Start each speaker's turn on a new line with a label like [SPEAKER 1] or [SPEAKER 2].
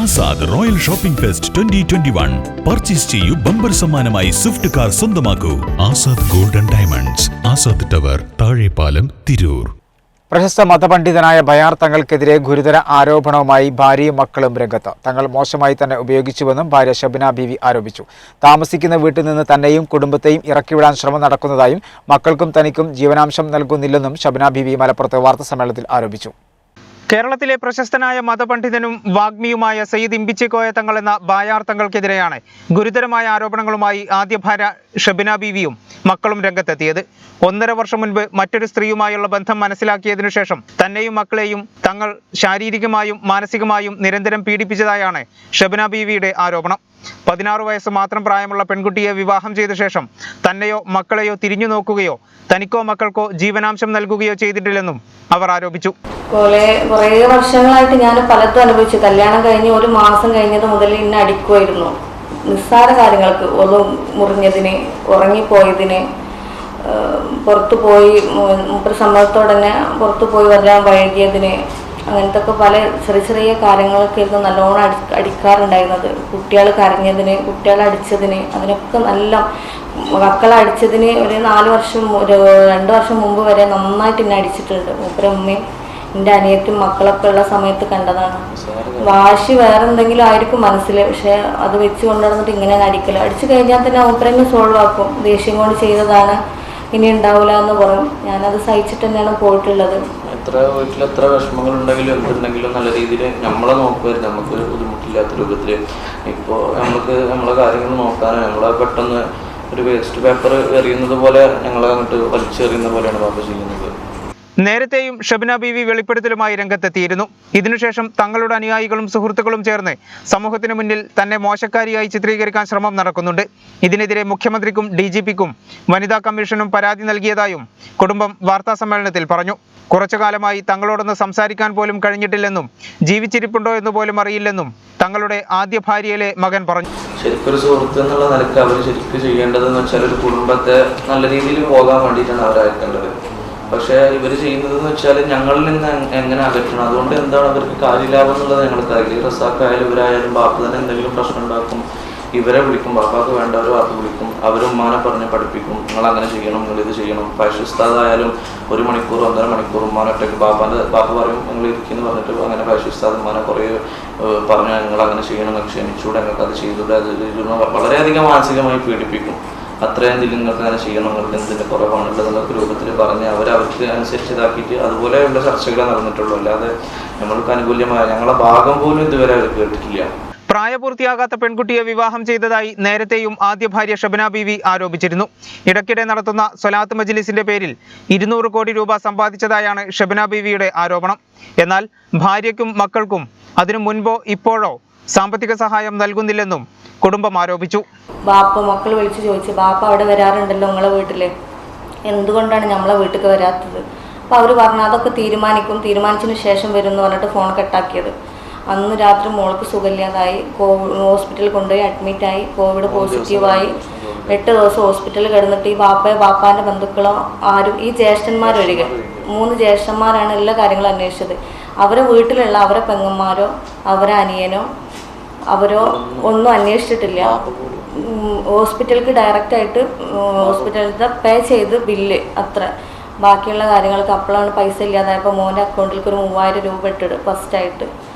[SPEAKER 1] Azad royal shopping fest twenty twenty one. Purchase ചെയ്യൂ bumper സമ്മാനമായി Swift car സ്വന്തമാക്കൂ. Azad golden diamonds Azad tower Thazhepalam Tirur.
[SPEAKER 2] പ്രശസ്ത മതപണ്ഡിതനായ ബയാർ തങ്ങൾക്കെതിരെ ഗുരുതര ആരോപണവുമായി ഭാര്യയും മക്കളും രംഗത്ത്. തങ്ങൾ മോശമായി തന്നെ ഉപയോഗിച്ചുവെന്നും ഭാര്യ ഷബിന ബീവി ആരോപിച്ചു. താമസിക്കുന്ന വീട്ടിൽ നിന്ന് തന്നെയും കുടുംബത്തെയും ഇറക്കിവിടാൻ ശ്രമം നടക്കുന്നതായും മക്കൾക്കും തനിക്കും ജീവനാംശം നൽകുന്നില്ലെന്നും ഷബിന ബീവി മലപ്പുറത്ത് വാർത്താസമ്മേളനത്തിൽ ആരോപിച്ചു.
[SPEAKER 3] കേരളത്തിലെ പ്രശസ്തനായ മതപണ്ഡിതനും വാഗ്മിയുമായ സയ്യിദ് ഇമ്പിച്ചിക്കോയ തങ്ങൾ എന്ന ബായാർത്ഥങ്ങൾക്കെതിരെയാണ് ഗുരുതരമായ ആരോപണങ്ങളുമായി ആദ്യ ഭാര്യ ഷബിന ബീവിയും മക്കളും രംഗത്തെത്തിയത്. ഒന്നര വർഷം മുൻപ് മറ്റൊരു സ്ത്രീയുമായുള്ള ബന്ധം മനസ്സിലാക്കിയതിനു ശേഷം തന്നെയും മക്കളെയും തങ്ങൾ ശാരീരികമായും മാനസികമായും നിരന്തരം പീഡിപ്പിച്ചതായാണ് ഷബിന ബീവിയുടെ ആരോപണം. പതിനാറ് വയസ്സ് മാത്രം പ്രായമുള്ള പെൺകുട്ടിയെ വിവാഹം ചെയ്ത ശേഷം തന്നെയോ മക്കളെയോ തിരിഞ്ഞു നോക്കുകയോ തനിക്കോ മക്കൾക്കോ ജീവനാംശം നൽകുകയോ ചെയ്തിട്ടില്ലെന്നും അവർ ആരോപിച്ചു.
[SPEAKER 4] കുറേ വർഷങ്ങളായിട്ട് ഞാൻ പലതും അനുഭവിച്ചു. കല്യാണം കഴിഞ്ഞ് ഒരു മാസം കഴിഞ്ഞത് മുതൽ ഇന്നെ അടിക്കുമായിരുന്നു നിസ്സാര കാര്യങ്ങൾക്ക് ഒന്ന് മുറിഞ്ഞതിന് ഉറങ്ങിപ്പോയതിന് പുറത്തു പോയി മുപ്പത് സമ്മതത്തോടെ തന്നെ പുറത്തു പോയി വരാൻ വൈകിയതിന് അങ്ങനത്തെ ഒക്കെ പല ചെറിയ ചെറിയ കാര്യങ്ങളൊക്കെ ആയിരുന്നു നല്ലോണം അടി അടിക്കാറുണ്ടായിരുന്നത്. കുട്ടികൾ കരഞ്ഞതിന് കുട്ടികളെ അടിച്ചതിന് അതിനൊക്കെ നല്ല മക്കളെ അടിച്ചതിന് ഒരു നാല് വർഷം ഒരു രണ്ട് വർഷം മുമ്പ് വരെ നന്നായിട്ട് എന്നെ അടിച്ചിട്ടുണ്ട്. മൂപ്പരമ്മയും എന്റെ അനിയത്തും മക്കളൊക്കെ ഉള്ള സമയത്ത് കണ്ടതാണ്. വാശി വേറെ എന്തെങ്കിലും ആയിരിക്കും മനസ്സിൽ പക്ഷെ അത് വെച്ച് കൊണ്ടുവന്നിട്ട് ഇങ്ങനെ അടിക്കൽ. അടിച്ചു കഴിഞ്ഞാൽ തന്നെ മൂപ്പരന്നെ സോൾവ് ആക്കും. ദേഷ്യം കൊണ്ട് ചെയ്തതാണ് ഇനി ഉണ്ടാവില്ല എന്ന് പറയും. ഞാനത് സഹിച്ചിട്ട് തന്നെയാണ് പോയിട്ടുള്ളത്.
[SPEAKER 5] എത്ര വീട്ടിൽ എത്ര വിഷമങ്ങൾ ഉണ്ടെങ്കിലും എന്തുണ്ടെങ്കിലും നല്ല രീതിയിൽ നമ്മളെ നോക്കുമായിരുന്നു. നമുക്ക് ബുദ്ധിമുട്ടില്ലാത്ത രൂപത്തിൽ ഇപ്പോൾ നമുക്ക് നമ്മളെ കാര്യങ്ങൾ നോക്കാനോ നമ്മളെ പെട്ടെന്ന് ഒരു വേസ്റ്റ് പേപ്പർ എറിയുന്നത് പോലെ ഞങ്ങളെ അങ്ങോട്ട് വലിച്ചെറിയുന്ന പോലെയാണ് പാപ്പ ചെയ്യുന്നത്.
[SPEAKER 3] നേരത്തെയും ഷബിന ബീവി വെളിപ്പെടുത്തലുമായി രംഗത്തെത്തിയിരുന്നു. ഇതിനുശേഷം തങ്ങളുടെ അനുയായികളും സുഹൃത്തുക്കളും ചേർന്ന് സമൂഹത്തിന് മുന്നിൽ തന്നെ മോശക്കാരിയായി ചിത്രീകരിക്കാൻ ശ്രമം നടക്കുന്നുണ്ട്. ഇതിനെതിരെ മുഖ്യമന്ത്രിക്കും ഡി വനിതാ കമ്മീഷനും പരാതി നൽകിയതായും കുടുംബം വാർത്താ സമ്മേളനത്തിൽ പറഞ്ഞു. കുറച്ചു കാലമായി തങ്ങളോടൊന്ന് സംസാരിക്കാൻ പോലും കഴിഞ്ഞിട്ടില്ലെന്നും ജീവിച്ചിരിപ്പുണ്ടോ എന്ന് പോലും അറിയില്ലെന്നും തങ്ങളുടെ ആദ്യ ഭാര്യയിലെ മകൻ പറഞ്ഞു.
[SPEAKER 5] ശരിക്കൊരു സുഹൃത്ത് എന്നുള്ള നിലയ്ക്ക് അവർ ശരിക്കും ചെയ്യേണ്ടതെന്ന് വെച്ചാൽ ഒരു കുടുംബത്തെ നല്ല രീതിയിൽ പോകാൻ വേണ്ടിയിട്ടാണ് അവരയക്കേണ്ടത് പക്ഷേ ഇവർ ചെയ്യുന്നതെന്ന് വെച്ചാൽ ഞങ്ങളിൽ നിന്ന് എങ്ങനെ അകറ്റണം? അതുകൊണ്ട് എന്താണ് അവർക്ക് കാര്യലാഭം എന്നുള്ളത് ഞങ്ങൾക്ക് അറിയില്ല റസാക്കായാലും ഇവരായാലും ബാപ്പ് തന്നെ എന്തെങ്കിലും പ്രശ്നം ഉണ്ടാക്കും. ഇവരെ വിളിക്കും ബാബാക്ക് വേണ്ടവരോ അത് വിളിക്കും അവരും ഉമ്മാനെ പറഞ്ഞ് പഠിപ്പിക്കും നിങ്ങൾ അങ്ങനെ ചെയ്യണം നിങ്ങൾ ഇത് ചെയ്യണം. പൈസ ഉസ്താദായാലും ഒരു മണിക്കൂർ ഒന്നര മണിക്കൂർ ഉമ്മാനെ ഒറ്റയ്ക്ക് ബാബാന്റെ ബാബ പറയും നിങ്ങൾ ഇരിക്കുന്നു പറഞ്ഞിട്ട് അങ്ങനെ പൈസ ഉസ്താദ് ഉമ്മാനെ കുറേ പറഞ്ഞു നിങ്ങൾ അങ്ങനെ ചെയ്യണം ക്ഷമിച്ചൂടെ നിങ്ങൾക്ക് അത് ചെയ്തൂടെ അത് വളരെയധികം മാനസികമായി പീഡിപ്പിക്കും. അത്രയും എന്തെങ്കിലും നിങ്ങൾക്ക് അങ്ങനെ ചെയ്യണം നിങ്ങൾക്ക് എന്തിന്റെ കുറവാണുള്ളത് എന്നൊക്കെ രൂപത്തിൽ പറഞ്ഞ് അവർ അവർക്ക് അനുസരിച്ച് ഇതാക്കിയിട്ട് അതുപോലെയുള്ള ചർച്ചകളെ നടന്നിട്ടുള്ളൂ. അല്ലാതെ നമ്മൾക്ക് അനുകൂല്യമായ ഞങ്ങളെ ഭാഗം പോലും ഇതുവരെ അവർ കേട്ടിട്ടില്ല.
[SPEAKER 3] പ്രായപൂർത്തിയാകാത്ത പെൺകുട്ടിയെ വിവാഹം ചെയ്തതായി നേരത്തെയും ആദ്യ ഭാര്യ ഷബന ബീവി ആരോപിച്ചിരുന്നു. ഇടയ്ക്കിടെ നടത്തുന്ന സ്വലാത്ത് മജ്ലിസിന്റെ പേരിൽ ഇരുന്നൂറ് കോടി രൂപ സമ്പാദിച്ചതായാണ് ഷബന ബീവിയുടെ ആരോപണം. എന്നാൽ ഭാര്യയ്ക്കും മക്കൾക്കും അതിനു മുൻപോ ഇപ്പോഴോ സാമ്പത്തിക സഹായം നൽകുന്നില്ലെന്നും കുടുംബം ആരോപിച്ചു.
[SPEAKER 4] ബാപ്പ മക്കൾ വിളിച്ചു ചോദിച്ചു ബാപ്പ അവിടെ വരാറുണ്ടല്ലോ നിങ്ങളെ വീട്ടിൽ എന്തുകൊണ്ടാണ് നമ്മളെ വീട്ടിൽ വരാത്തത്? അപ്പോൾ അവർ പറഞ്ഞു അതൊക്കെ തീരുമാനിക്കും തീരുമാനിച്ചതിന് ശേഷം വരും എന്ന് പറഞ്ഞിട്ട് ഫോൺ കട്ടാക്കിയത് അന്ന് രാത്രി മോൾക്ക് സുഖമില്ലാതായി. കോവിഡ് ഹോസ്പിറ്റലിൽ കൊണ്ടുപോയി അഡ്മിറ്റായി കോവിഡ് പോസിറ്റീവായി എട്ട് ദിവസം ഹോസ്പിറ്റലിൽ കിടന്നിട്ട് ഈ ബാപ്പയോ ബാപ്പാന്റെ ബന്ധുക്കളോ ആരും ഈ ജ്യേഷ്ഠന്മാരൊഴികെ മൂന്ന് ജ്യേഷ്ഠന്മാരാണ് എല്ലാ കാര്യങ്ങളും അന്വേഷിച്ചത്. അവരെ വീട്ടിലുള്ള അവരെ പെങ്ങന്മാരോ അവരെ അനിയനോ അവരോ ഒന്നും അന്വേഷിച്ചിട്ടില്ല. ഹോസ്പിറ്റലിലേക്ക് ഡയറക്റ്റ് ആയിട്ട് ഹോസ്പിറ്റലിലത്തെ പേ ചെയ്ത് ബില്ല് അത്ര. ബാക്കിയുള്ള കാര്യങ്ങൾക്ക് അപ്പോഴാണ് പൈസ ഇല്ലാതായപ്പോൾ മോന്റെ അക്കൗണ്ടിലേക്ക് ഒരു മൂവായിരം രൂപ ഇട്ടിട്ട് ഫസ്റ്റ് ആയിട്ട്.